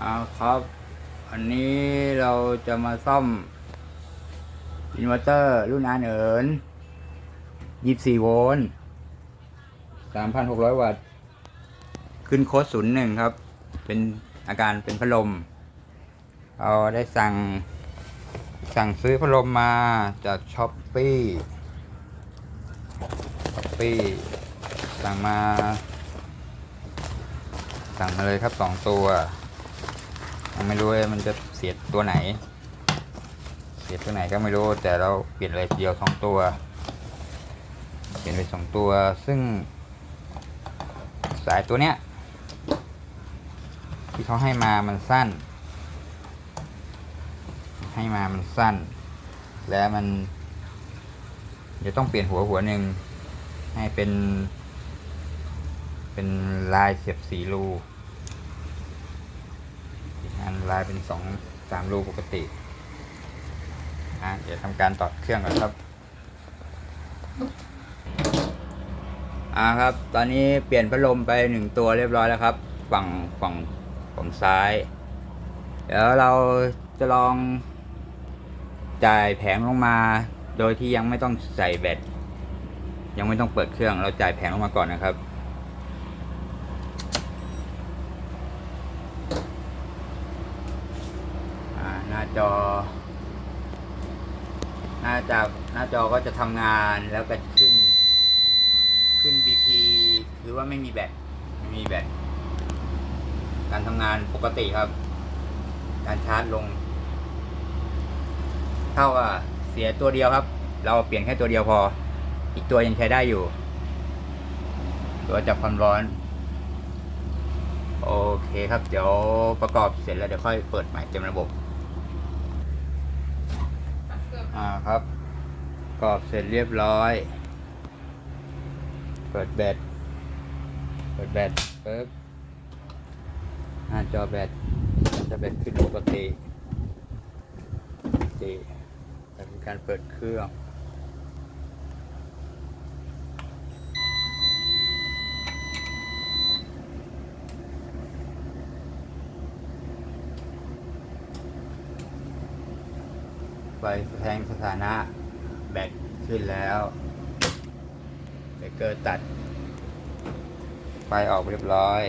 เอาครับ อันนี้เราจะมาซ่อม อินเวอร์เตอร์ รุ่นอาเอิน24โวลต์3,600วัตต์ ขึ้นโค้ด01ครับ เป็นอาการเป็นพัดลม เราได้สั่ง สั่งซื้อพัดลมมาจากช้อปปี้ช้อปปี้สั่งมา สั่งมาเลยครับสองตัว ยังไม่รู้เลยมันจะเสียตัวไหน เสียตัวไหนก็ไม่รู้ แต่เราเปลี่ยนเลยเดียวสองตัว เปลี่ยนไปสองตัว ซึ่ง สายตัวเนี้ยที่เขาให้มามันสั้น ให้มามันสั้น และมันจะต้องเปลี่ยนหัวหัวหนึ่งให้เป็น เป็นลายเสียบสีรู ลายเป็นสองสามรูปกติอะเดี๋ยวทำการต่อเครื่องก่อนครับอ่าครับ ตอนนี้เปลี่ยนพัดลมไปหนึ่งตัวเรียบร้อยแล้วครับ ฝั่งฝั่งฝั่งซ้าย เดี๋ยวเราจะลองจ่ายแผงลงมา โดยที่ยังไม่ต้องใส่แบตยังไม่ต้องเปิดเครื่องเราจ่ายแผงลงมาก่อนนะครับ อ่าหน้า จอ หน้าจอหน้าจอก็จะทำงานแล้วก็ขึ้น ขึ้น BP หรือว่าไม่มีแบตไม่มีแบตการทำงานปกติครับ การชาร์จลง เท่ากับเสียตัวเดียวครับ เราเปลี่ยนแค่ตัวเดียวพอ อีกตัวยังใช้ได้อยู่ ตัวจับความร้อน โอเคครับ เดี๋ยวประกอบเสร็จแล้วเดี๋ยวค่อยเปิดใหม่เต็มระบบ อ่า ครับประกอบเสร็จเรียบร้อย เปิดแบต เปิดแบตปึ๊บหน้าจอแบต จะแบตขึ้นปกติปกติเป็นการเปิดเครื่อง ไฟแสดงสถานะแบตขึ้นแล้วเบรกเกอร์ตัด ไฟออกเรียบร้อย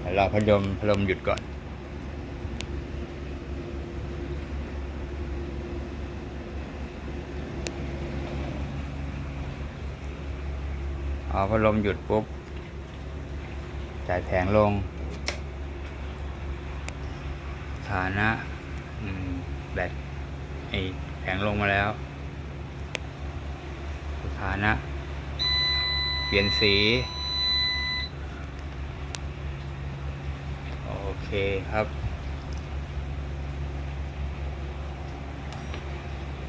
เดี๋ยวรอพัดลมพัดลมหยุดก่อนพอพัดลมหยุดปุ๊บ จ่ายแผงลง ฐานะแบต ไอแผงลงมาแล้วสถานะ เปลี่ยนสี โอเคครับ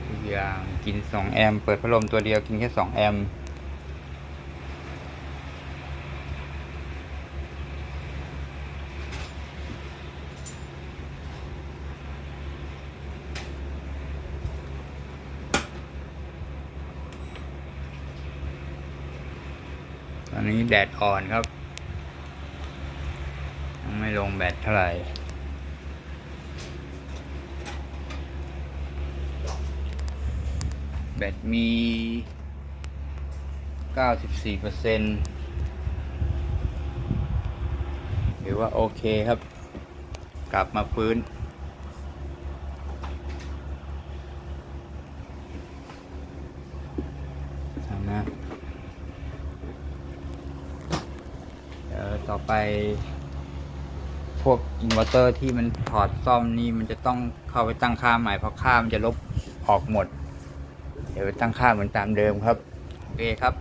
ทุกอย่างกิน 2 แอมป์เปิดพัดลมตัวเดียวกินแค่ 2 แอม อนนี้แดดอ่อนครับ ยังไม่ลงแบตเท่าไหร่ แบตมี 94เปอร์เซ็นหรือว่าโอเคครับ กลับมาฟื้น ทำนะ เดี๋ยว ต่อไป พวกอินเวอร์เตอร์ที่มันถอดซ่อมนี่มันจะต้องเข้าไปตั้งค่าใหม่เพราะค่ามันจะลบออกหมด เดี๋ยวไปตั้งค่าเหมือนตามเดิมครับ โอเคครับ